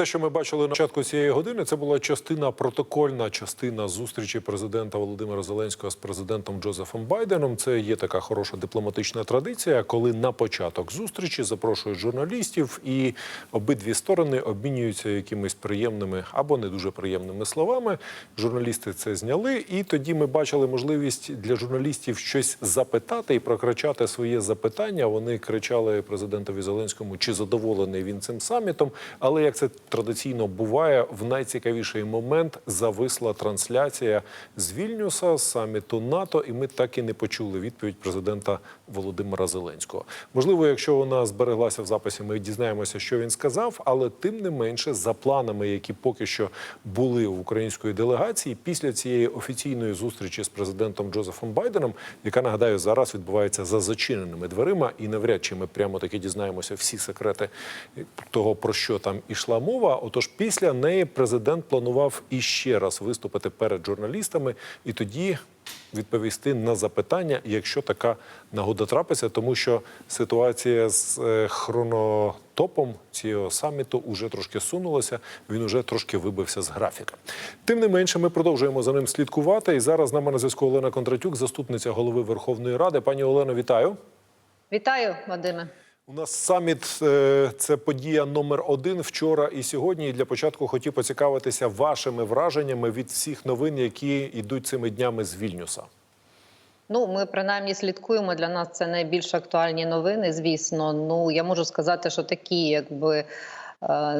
те, що ми бачили на початку цієї години, це була частина протокольна частина зустрічі президента Володимира Зеленського з президентом Джозефом Байденом. Це є така хороша дипломатична традиція, коли на початок зустрічі запрошують журналістів, і обидві сторони обмінюються якимись приємними або не дуже приємними словами. Журналісти це зняли, і тоді ми бачили можливість для журналістів щось запитати і прокричати своє запитання. Вони кричали президентові Зеленському, чи задоволений він цим самітом. Але як це традиційно буває, в найцікавіший момент зависла трансляція з Вільнюса саміту НАТО, і ми так і не почули відповідь президента Володимира Зеленського. Можливо, якщо вона збереглася в записі, ми дізнаємося, що він сказав, але тим не менше, за планами, які поки що були у української делегації, після цієї офіційної зустрічі з президентом Джозефом Байденом, яка нагадаю зараз відбувається за зачиненими дверима, і навряд чи ми прямо таки дізнаємося всі секрети того, про що там ішла мова. Отож, після неї президент планував іще раз виступити перед журналістами, і тоді відповісти на запитання, якщо така нагода трапиться, тому що ситуація з е, хронотопом цього саміту уже трошки сунулася. Він уже трошки вибився з графіка. Тим не менше, ми продовжуємо за ним слідкувати. І зараз нами на зв'язку Олена Кондратюк, заступниця голови Верховної Ради. Пані Олено, вітаю. Вітаю, Вадиме. У нас саміт е, це подія номер один вчора і сьогодні. І для початку хотів поцікавитися вашими враженнями від всіх новин, які йдуть цими днями з Вільнюса. Ну, ми принаймні слідкуємо. Для нас це найбільш актуальні новини. Звісно, ну я можу сказати, що такі, якби. е,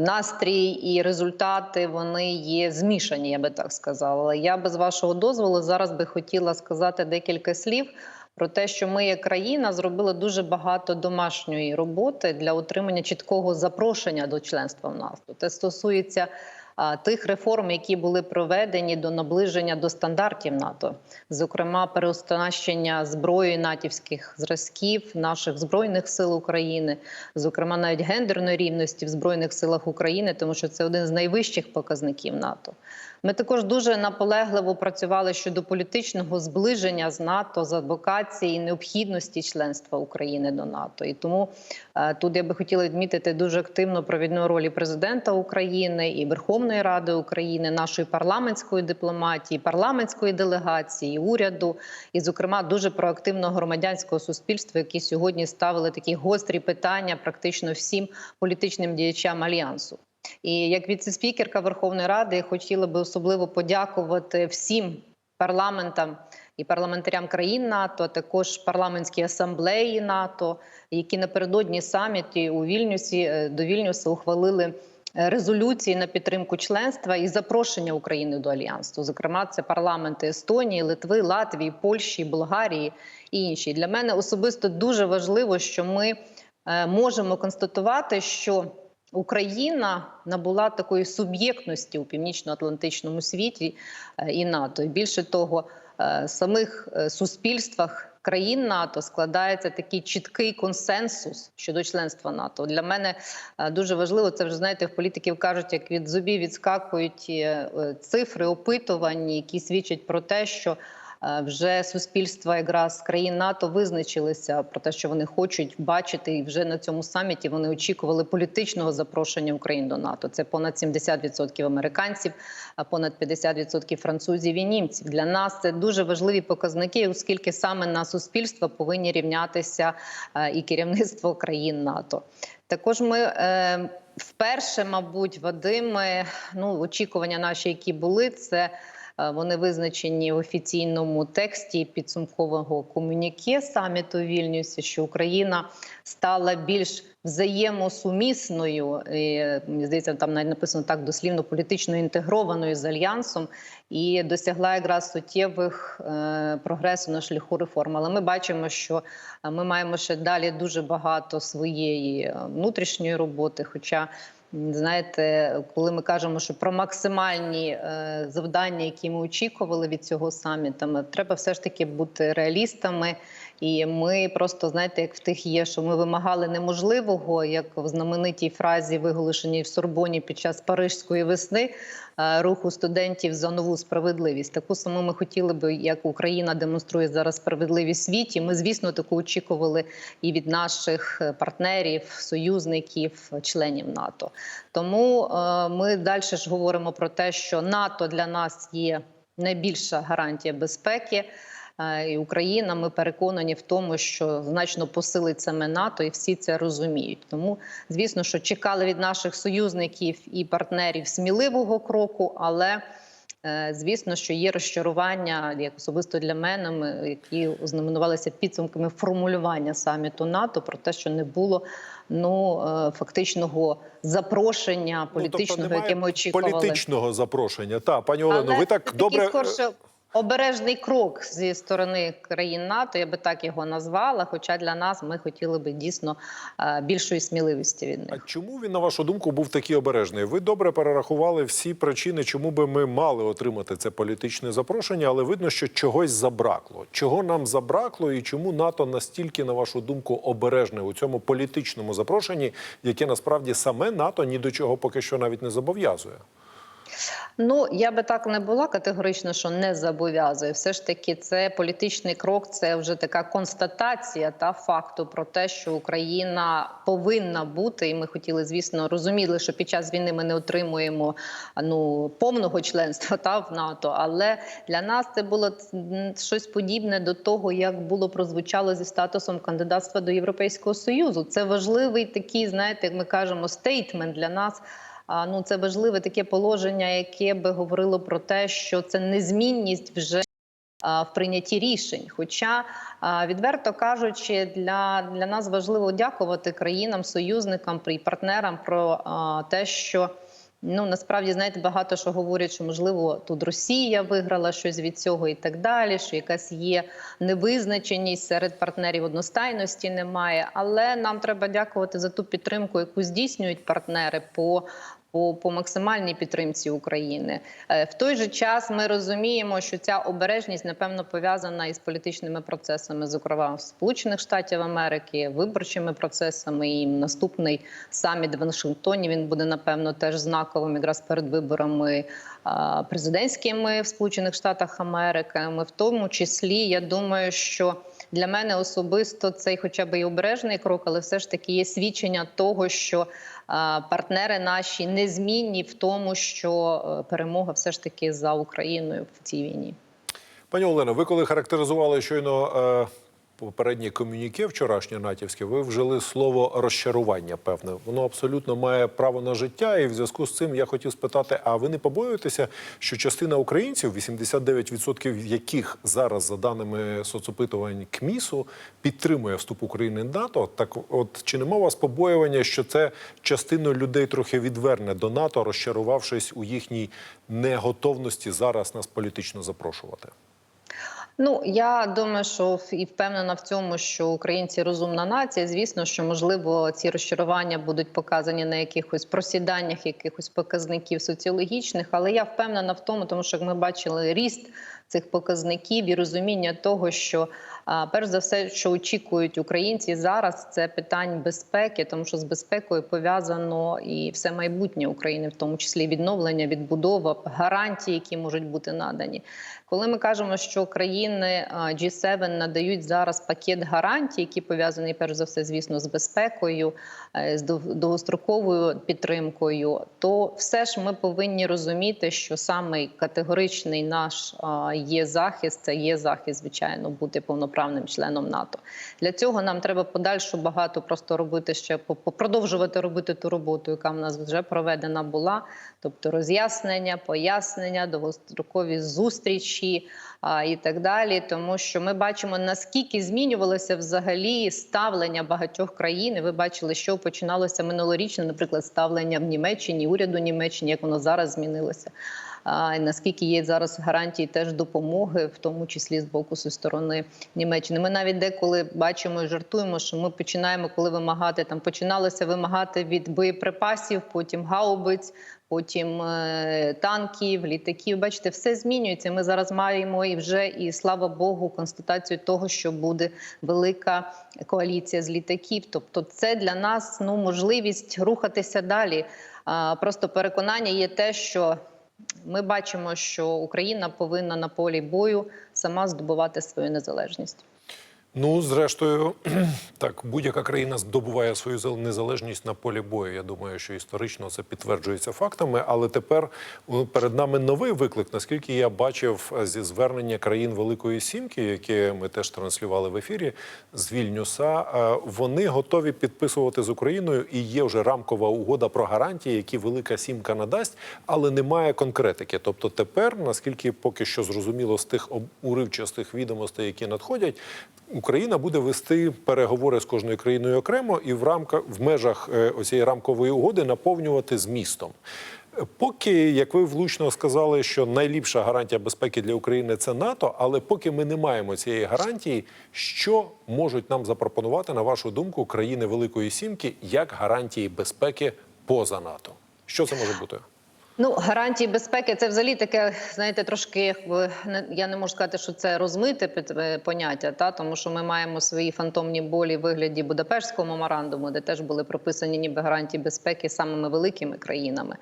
Настрій і результати вони є змішані, я би так сказала. Я без вашого дозволу зараз би хотіла сказати декілька слів про те, що ми, як країна, зробили дуже багато домашньої роботи для отримання чіткого запрошення до членства в НАТО. Це стосується тих реформ, які були проведені до наближення до стандартів НАТО, зокрема, переоснащення зброї натівських зразків наших збройних сил України, зокрема навіть гендерної рівності в збройних силах України, тому що це один з найвищих показників НАТО. Ми також дуже наполегливо працювали щодо політичного зближення з НАТО з адвокації необхідності членства України до НАТО. І тому е, тут я би хотіла відмітити дуже активну провідну роль і президента України і Верховної Ради України, нашої парламентської дипломатії, парламентської делегації, уряду, і, зокрема, дуже проактивного громадянського суспільства, які сьогодні ставили такі гострі питання практично всім політичним діячам альянсу. І як віце-спікерка Верховної Ради хотіла би особливо подякувати всім парламентам і парламентарям країн НАТО, також парламентській асамблеї НАТО, які напередодні саміті у Вільнюсі е, до Вільнюса ухвалили е, резолюції на підтримку членства і запрошення України до альянсу. Зокрема, це парламенти Естонії, Литви, Латвії, Польщі, Болгарії і інші. Для мене особисто дуже важливо, що ми е, можемо констатувати, що Україна набула такої суб'єктності у північно-атлантичному світі е, і НАТО. І більше того, е, в самих е, суспільствах країн НАТО складається такий чіткий консенсус щодо членства НАТО. Для мене дуже важливо це вже знаєте, в політиків кажуть, як від зубів відскакують цифри опитувань, які свідчать про те, що вже суспільства якраз країн НАТО визначилися про те, що вони хочуть бачити, і вже на цьому саміті вони очікували політичного запрошення України до НАТО. Це понад 70% американців, а понад 50% французів і німців. Для нас це дуже важливі показники, оскільки саме на суспільство повинні рівнятися і керівництво країн НАТО. Також ми е, вперше, мабуть, Вадиме, ну очікування наші, які були, це. Вони визначені в офіційному тексті підсумкового комюніке саміту Вільнюсі, що Україна стала більш взаємосумісною. І, здається, там навіть написано так дослівно політично інтегрованою з альянсом і досягла якраз суттєвих е, прогресу на шляху реформ. Але ми бачимо, що ми маємо ще далі дуже багато своєї внутрішньої роботи. Хоча Знаєте, коли ми кажемо, що про максимальні е, завдання, які ми очікували від цього саміту, треба все ж таки бути реалістами І ми просто знаєте, як в тих є, що ми вимагали неможливого, як в знаменитій фразі, виголошеній в Сорбоні під час Парижської весни е, руху студентів за нову справедливість. Таку саму ми хотіли би, як Україна демонструє зараз справедливість світі. Ми, звісно, таку очікували і від наших е, партнерів, союзників, членів НАТО. Тому е, ми далі ж говоримо про те, що НАТО для нас є найбільша гарантія безпеки. І Україна, ми переконані в тому, що значно посилить саме НАТО, і всі це розуміють. Тому, звісно, що чекали від наших союзників і партнерів сміливого кроку, але е, звісно, що є розчарування, як особисто для мене, ми- які ознаменувалися підсумками формулювання саміту НАТО про те, що не було ну е, фактичного запрошення політичного, ну, тобто яке ми очікували. політичного запрошення. Та пані Олено, ви так добре скорше обережний крок зі сторони країн НАТО. Я би так його назвала. Хоча для нас ми хотіли би дійсно е, більшої сміливості від А чому він, на вашу думку, був такий обережний? Ви добре перерахували всі причини, чому би ми мали отримати це політичне запрошення, але видно, що чогось забракло. Чого нам забракло, і чому НАТО настільки, на вашу думку, обережне у цьому політичному запрошенні, яке насправді саме НАТО ні до чого поки що навіть не зобов'язує? Ну я би так не була категорично, що не зобов'язує. Все ж таки, це політичний крок, це вже така констатація та факту про те, що Україна повинна бути, і ми хотіли, звісно, розуміли, що під час війни ми не отримуємо ну повного членства та в НАТО. Але для нас це було щось подібне до того, як було прозвучало зі статусом кандидатства до Європейського союзу. Це важливий такий, знаєте, як ми кажемо, стейтмент для нас. Ну це важливе таке положення, яке би говорило про те, що це незмінність вже в прийнятті рішень. Хоча, відверто кажучи, для, для нас важливо дякувати країнам, союзникам і партнерам про те, що. Ну насправді знаєте, багато що говорять, що можливо тут Росія виграла щось від цього і так далі. Що якась є невизначеність серед партнерів одностайності немає. Але нам треба дякувати за ту підтримку, яку здійснюють партнери по. По, по максимальній підтримці України Е, в той же час ми розуміємо, що ця обережність напевно пов'язана із політичними процесами, зокрема в Сполучених Штатів Америки, виборчими процесами. І наступний саміт в Вашингтоні він буде напевно теж знаковим, якраз перед виборами президентськими в Сполучених Штатах Америки. Ми в тому числі, я думаю, що для мене особисто цей, хоча б і обережний крок, але все ж таки є свідчення того, що партнери наші незмінні в тому, що е, перемога все ж таки за Україною в цій війні. Пані Олено, ви коли характеризували щойно е, попереднє комюніке вчорашнє натівське, ви вжили слово розчарування. Певне, воно абсолютно має право на життя. І в зв'язку з цим я хотів спитати: а ви не побоюєтеся, що частина українців, 89% яких зараз, за даними соцопитувань КМІСу, підтримує вступ України в НАТО? Так, от чи нема у вас побоювання, що це частину людей трохи відверне до НАТО, розчарувавшись у їхній неготовності зараз нас політично запрошувати? Ну я думаю, що і впевнена в цьому, що українці розумна нація. Звісно, що можливо ці розчарування будуть показані на якихось просіданнях, якихось показників соціологічних. Але я впевнена в тому, тому що ми бачили ріст цих показників і розуміння того, що перш за все, що очікують українці зараз, це питань безпеки, тому що з безпекою пов'язано і все майбутнє України, в тому числі відновлення, відбудова, гарантії, які можуть бути надані. Коли ми кажемо, що країни а, G7 надають зараз пакет гарантій, які пов'язані перш за все, звісно, з безпекою, е, з дов- довгостроковою підтримкою, то все ж ми повинні розуміти, що саме категоричний наш є захист, це є захист, звичайно, бути повноправним членом НАТО. Для цього нам треба подальшу багато просто робити ще продовжувати робити ту роботу, яка в нас вже проведена була, тобто роз'яснення, пояснення, довгострокові зустрічі і так далі. Тому що ми бачимо наскільки змінювалося взагалі ставлення багатьох країн. Ви бачили, що починалося минулорічно, наприклад, ставлення в Німеччині, уряду Німеччини, як воно зараз змінилося. Наскільки є зараз гарантії теж допомоги, в тому числі з боку зі сторони Німеччини. Ми навіть деколи бачимо і жартуємо, що ми починаємо, коли вимагати там починалося вимагати від боєприпасів, потім гаубиць. Потім е, танків, літаків. Бачите, все змінюється. Ми зараз маємо і вже і слава Богу, констатацію того, що буде велика коаліція з літаків. Тобто, це для нас ну можливість рухатися далі. Просто переконання є те, що ми бачимо, що Україна повинна на полі бою сама здобувати свою незалежність. Ну, зрештою, так, будь-яка країна здобуває свою незалежність на полі бою. Я думаю, що історично це підтверджується фактами. Але тепер перед нами новий виклик. Наскільки я бачив е, зі звернення країн Великої Сімки, яке ми теж транслювали в ефірі з Вільнюса, е, вони готові підписувати з Україною і є вже рамкова угода про гарантії, які Велика Сімка надасть, але немає конкретики. Тобто, тепер, наскільки поки що зрозуміло з тих уривчастих відомостей, які надходять. Україна буде вести переговори з кожною країною окремо і в рамках в межах е, оцієї рамкової угоди наповнювати змістом. Поки, як ви влучно сказали, що найліпша гарантія безпеки для України це НАТО, але поки ми не маємо цієї гарантії, що можуть нам запропонувати, на вашу думку, країни Великої Сімки як гарантії безпеки поза НАТО? Що це може бути? Ну, гарантії безпеки це взагалі таке, знаєте, трошки я не можу сказати, що це розмите е, поняття, та тому що ми маємо свої фантомні болі в вигляді Будапештського меморандуму, де теж були прописані ніби гарантії безпеки самими великими країнами.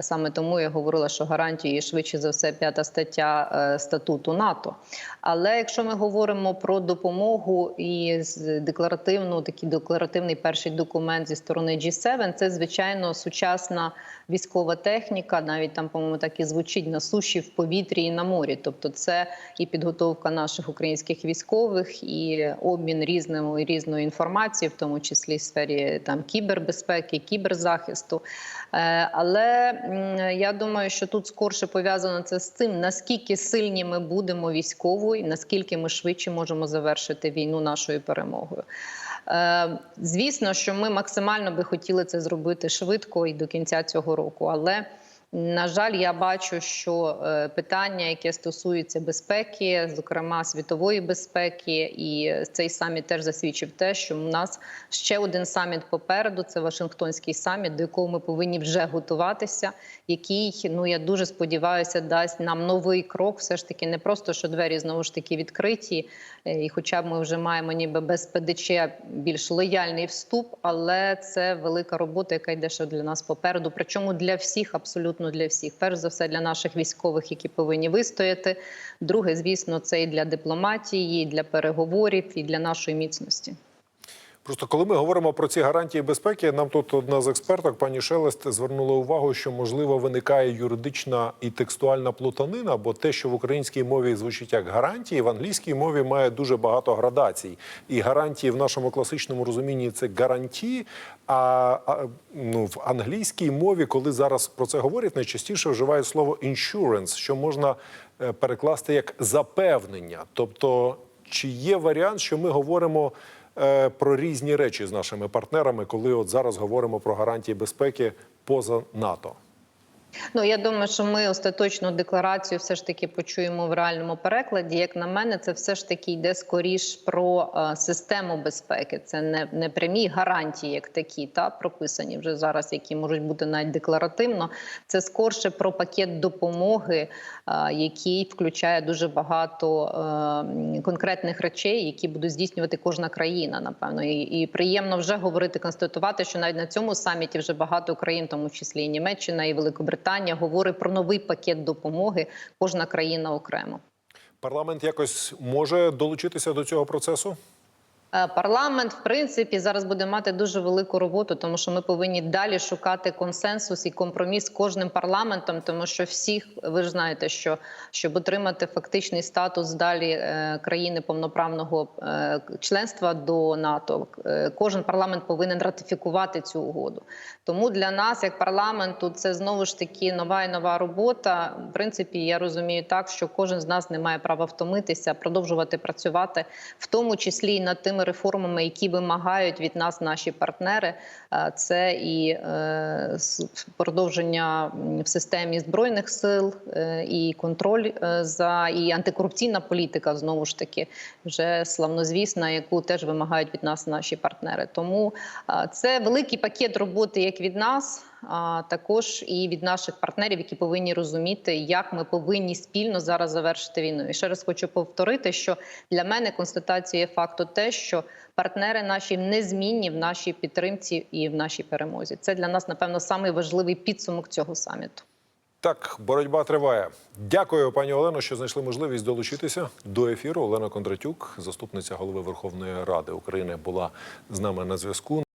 Саме тому я говорила, що гарантії швидше за все п'ята стаття е, статуту НАТО. Але якщо ми говоримо про допомогу і декларативну, такий декларативний перший документ зі сторони G7, це звичайно сучасна військова техніка, навіть там, по-моєму, так і звучить на суші, в повітрі і на морі. Тобто, це і підготовка наших українських військових, і обмін різною різною інформацією, в тому числі в сфері там кібербезпеки, кіберзахисту. Е, Але я думаю, що тут скорше пов'язано це з тим, наскільки сильні ми будемо військово, і наскільки ми швидше можемо завершити війну нашою перемогою. Е, Звісно, що ми максимально би хотіли це зробити швидко і до кінця цього року, але на жаль, я бачу, що е, питання, яке стосується безпеки, зокрема світової безпеки, і цей саміт теж засвідчив те, що у нас ще один саміт попереду. Це Вашингтонський саміт, до якого ми повинні вже готуватися. Який ну я дуже сподіваюся, дасть нам новий крок. Все ж таки, не просто що двері знову ж таки відкриті, е, і хоча б ми вже маємо ніби без ПДЧ більш лояльний вступ, але це велика робота, яка йде ще для нас попереду. Причому для всіх, абсолютно для всіх. Перш за все, для наших військових, які повинні вистояти. Друге, звісно, це і для дипломатії, і для переговорів, і для нашої міцності. Просто коли ми говоримо про ці гарантії безпеки, нам тут одна з експерток, пані Шелест, звернула увагу, що можливо виникає юридична і текстуальна плутанина, бо те, що в українській мові звучить як гарантії, в англійській мові має дуже багато градацій. І гарантії в нашому класичному розумінні це гарантії. А, а ну, в англійській мові, коли зараз про це говорять, найчастіше вживають слово insurance, що можна е, перекласти як запевнення. Тобто, чи є варіант, що ми говоримо про різні речі з нашими партнерами, коли от зараз говоримо про гарантії безпеки поза НАТО. Ну я думаю, що ми остаточну декларацію все ж таки почуємо в реальному перекладі. Як на мене, це все ж таки йде скоріш про е, систему безпеки. Це не, не прямі гарантії, як такі, та прописані вже зараз, які можуть бути навіть декларативно. Це скорше про пакет допомоги, е, який включає дуже багато е, конкретних речей, які буде здійснювати кожна країна. Напевно, і, і приємно вже говорити, констатувати, що навіть на цьому саміті вже багато країн, тому числі і Німеччина, і Великобританія, говорить про новий пакет допомоги. Кожна країна окремо. Парламент якось може долучитися до цього процесу. Е, Парламент, в принципі, зараз буде мати дуже велику роботу, тому що ми повинні далі шукати консенсус і компроміс з кожним парламентом, тому що всіх ви ж знаєте, що щоб отримати фактичний статус далі е, країни повноправного е, членства до НАТО, кожен парламент повинен ратифікувати цю угоду. Тому для нас, як парламенту, це знову ж таки нова і нова робота. В принципі, я розумію так, що кожен з нас не має права втомитися, продовжувати працювати, в тому числі і над тими тими реформами, які вимагають від нас наші партнери. Е, Це і е, продовження в системі збройних сил, е, і контроль за і антикорупційна політика знову ж таки вже славнозвісна, яку теж вимагають від нас наші партнери. Тому це великий пакет роботи як від нас, а також і від наших партнерів, які повинні розуміти, як ми повинні спільно зараз завершити війну. І ще раз хочу повторити, що для мене констатацією факту те, що партнери наші незмінні в нашій підтримці і в нашій перемозі. Це для нас, напевно, самий важливий підсумок цього саміту. Так, боротьба триває. Дякую, пані Олено, що знайшли можливість долучитися до ефіру. Олена Кондратюк, заступниця голови Верховної Ради України, була з нами на зв'язку.